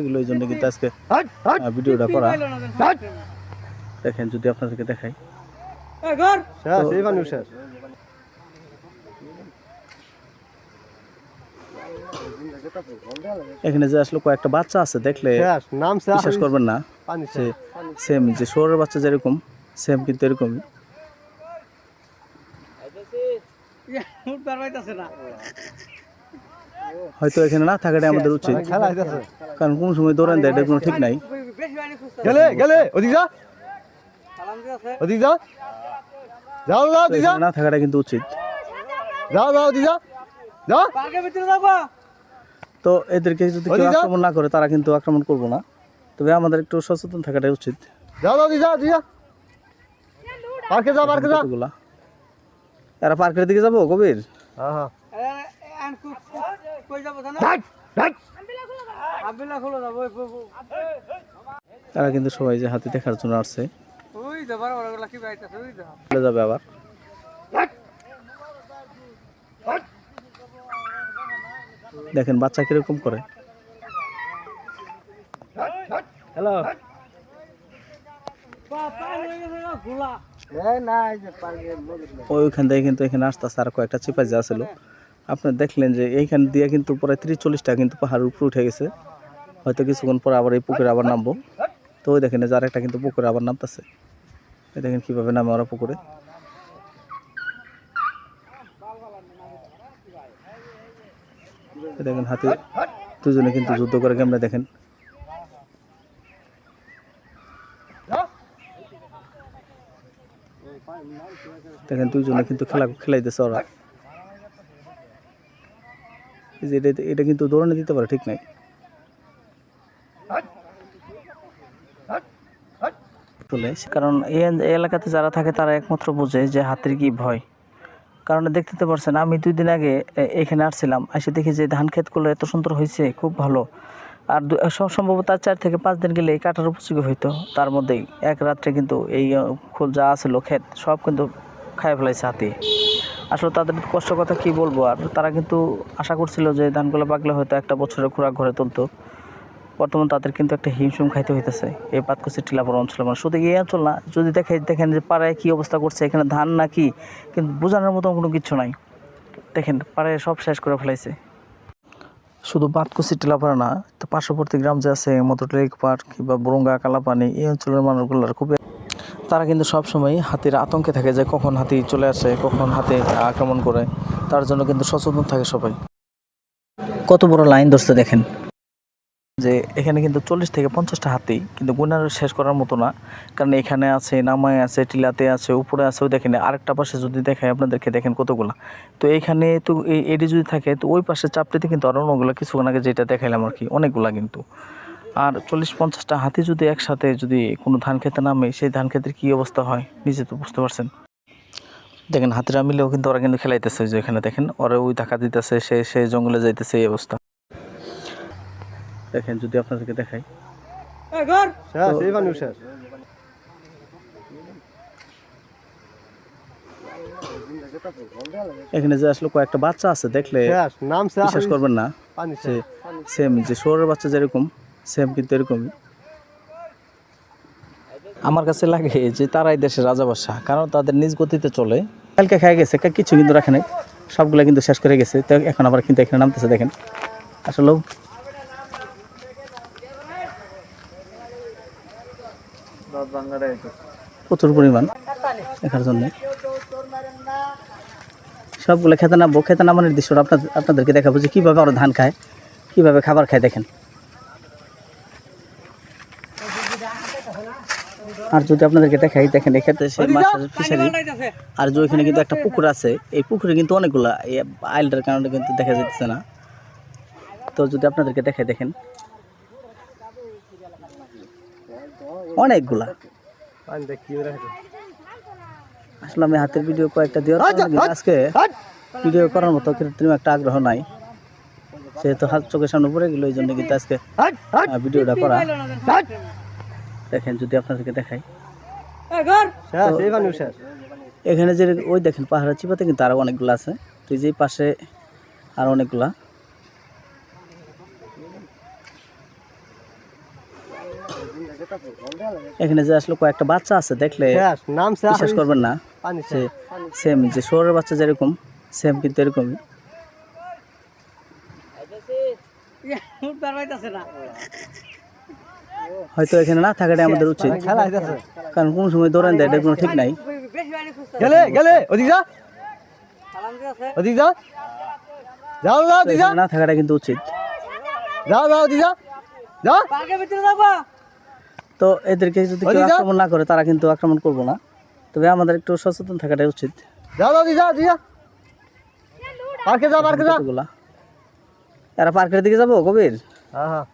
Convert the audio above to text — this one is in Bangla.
এগুলো এই জন্য কিন্তু আজকে ভিডিওটা করা। দেখেন যদি আপনাদেরকে দেখাই। এখানে যে আসলে কয়েকটা বাচ্চা আছে দেখলে বিশ্বাস করবেন না। পানি যে শেষ সেম যে শহরের বাচ্চা যেরকম সেম কিন্তু এরকমই। হয়তো এখানে না থাকাটাই আমাদের উচিত। কারণ কোন সময় দৌড়ান দেয় এটার কোনো ঠিক নাই গেলে গেলে ওদিক যা ওদিক যা যাও যাও যা না থাকাটা কিন্তু উচিত যাও যাও ওদিক যা যাও তো এদেরকে যদি কেউ যা। আক্রমণ না করে তারা কিন্তু আক্রমণ করব না তবে আমাদের একটু সচেতন থাকাটাই উচিত যাও যাও ওদিক যা পার্কে যা পার্কে যা এরা পার্কের দিকে যাব কবির হ্যাঁ হ্যাঁ তারা কিন্তু সবাই যে হাতি দেখার জন্য আসছে। যাবে আবার। দেখেন, বাচ্চা কীরকম করে? হ্যালো ওইখান থেকে কিন্তু এখানে আসতে আসতে আর কয়েকটা চিপাই যা ছিল আপনার দেখলেন যে এইখান দিয়ে কিন্তু প্রায় তিরিশ চল্লিশটা কিন্তু পাহাড়ের উপরে উঠে গেছে। হয়তো কিছুক্ষণ পরে আবার এই পুকুরে আবার নামবো। তো ওই দেখেন যার একটা কিন্তু পুকুরে আবার নামতেছে। এই দেখেন কীভাবে নামে ওরা পুকুরে। দেখেন হাতে দুজনে কিন্তু যুদ্ধ করে কেমনে দেখেন। দেখেন দুইজনে কিন্তু খেলা খেলাইতেছে ওরা। এটা এটা কিন্তু দৌড়ানো দিতে পারে, ঠিক নাই। কারণ এই এলাকাতে যারা থাকে তারা একমাত্র বোঝে যে হাতির কি ভয়। কারণ দেখতে তো পারছেন, আমি দুই দিন আগে এখানে আসছিলাম, এসে দেখি যে ধান ক্ষেতগুলো এত সুন্দর হয়েছে, খুব ভালো। আর সম্ভবত আর চার থেকে পাঁচ দিন গেলে এই কাটার উপযোগী হইতো। তার মধ্যেই এক রাত্রে কিন্তু এই খোল যা আছিল ক্ষেত, সব কিন্তু খায় ফেলাইছে হাতি। আসলে তাদের কষ্ট কথা কি বলব, আর তারা কিন্তু আশা করছিল যে ধানগুলো পাকলে হয়তো একটা বছরের খোরাক ঘরে তুলতো। বর্তমান তাদের কিন্তু একটা হিমশিম খাইতে হইতেছে। এই পাতকুচি টিলাপুর অঞ্চলে মানে শুধু এই অঞ্চল না, যদি দেখে দেখেন যে পাড়ায় কী অবস্থা করছে, এখানে ধান না কি, কিন্তু বোঝানোর মতো কোনো কিছু নাই। দেখেন, পাড়ায় সব শেষ করে ফেলাইছে। শুধু পাতকুচি টিলাপাড়া না, তো পার্শ্ববর্তী গ্রাম যে আছে মতো লেক পার্ক কিংবা বরঙ্গা, কালাপানি, এই অঞ্চলের মানুষগুলোর খুবই তারা কিন্তু সবসময় হাতির আতঙ্কে থাকে যে কখন হাতি চলে আসে, কখন হাতি আক্রমণ করে। তার জন্য কিন্তু সচেতন থাকে সবাই। কত বড় লাইন ধরছে দেখেন। যে এখানে কিন্তু চল্লিশ থেকে পঞ্চাশটা হাতি, কিন্তু গুনার শেষ করার মতো না। কারণ এখানে আছে, নামায় আছে, টিলাতে আছে, উপরে আছে, ওই দেখেন, আরেকটা পাশে যদি দেখায় আপনাদেরকে, দেখেন কতগুলা। তো এইখানে তো এটি যদি থাকে, তো ওই পাশে চাপটিতে কিন্তু আরও অন্যগুলো কিছুক্ষণ আগে যেটা দেখাইলাম আর কি, অনেকগুলা কিন্তু। আর চল্লিশ পঞ্চাশটা হাতি যদি একসাথে যদি কোনো ধান খেতে নামে, সেই ধান ক্ষেতের কী অবস্থা হয়, নিজে তো বুঝতে পারছেন? দেখেন, হাতিরা মিলেও কিন্তু ওরা কিন্তু খেলাইতেছে যে এখানে দেখেন, ওরা ওই ধাক্কা দিতেছে, সে সে জঙ্গলে যাইতেছে, এই অবস্থা। দেখেন যদি আপনাদেরকে দেখাই। এখানে যে আসলে কয়েকটা বাচ্চা আছে দেখলে বিশ্বাস করবেন না। সেম যে শহরের বাচ্চা যেরকম সেম কিন্তু এরকমই। আমার কাছে লাগে যে তারাই দেশের রাজা বাদশাহ কারণ তাদের নিজ গতিতে চলে। কালকে খাই গেছে কিছু কিন্তু রাখে নাই। সবগুলা কিন্তু শেষ করে গেছে। তো এখন আবার কিন্তু এখানে নামতেছে দেখেন। আসলেও প্রচুর পরিমাণ দেখার জন্য। সবগুলো খেতে নামবো খেতে নামানোর আপনাদের আপনাদেরকে দেখাবো যে কীভাবে ওরা ধান খায়, কীভাবে খাবার খায় দেখেন। আর যদি আপনাদেরকে দেখাই, দেখেন এক্ষেত্রে সে মাছের ফিশারি আর যে ওইখানে কিন্তু একটা পুকুর আছে, এই পুকুরে কিন্তু অনেকগুলা এই আইলটার কারণে কিন্তু দেখা যাচ্ছে না। তো যদি আপনাদেরকে দেখাই, দেখেন। অনেকগুলা। আসলে আমি হাতের ভিডিও কয়েকটা দেওয়ার আজকে ভিডিও করার মতো কৃত্রিম একটা আগ্রহ নাই। সেহেতু হাত চোখের সামনে পড়ে গেলো এই জন্য কিন্তু আজকে ভিডিওটা করা। দেখেন যদি আপনাদেরকে দেখাই। এখানে যে ওই দেখেন পাহাড়ের চিপাতে কিন্তু আরও অনেকগুলো আছে। তো এই যে পাশে আরও অনেকগুলা। এখানে যে আসলে কয়েকটা বাচ্চা আছে দেখলে শেষ বিশ্বাস করবেন না। পানি সেম যে শহরের বাচ্চা যেরকম সেম কিন্তু এরকমই হয়তো এখানে না থাকাটাই আমাদের উচিত। কারণ কোন সময় দৌড়ান দেয় এটা কোনো ঠিক নাই। গেলে গেলে ওদিক যা। ওদিক যা। যাও না থাকাটা কিন্তু উচিত। যাও যাও ওদিক যা। যা। তো এদেরকে যদি কেউ আক্রমণ না করে তারা কিন্তু আক্রমণ করব না। তবে আমাদের একটু সচেতন থাকাটাই উচিত। যাও যাও যা পার্কে যা পার্কে যা। কতগুলা এরা পার্কের দিকে যাব কবির হ্যাঁ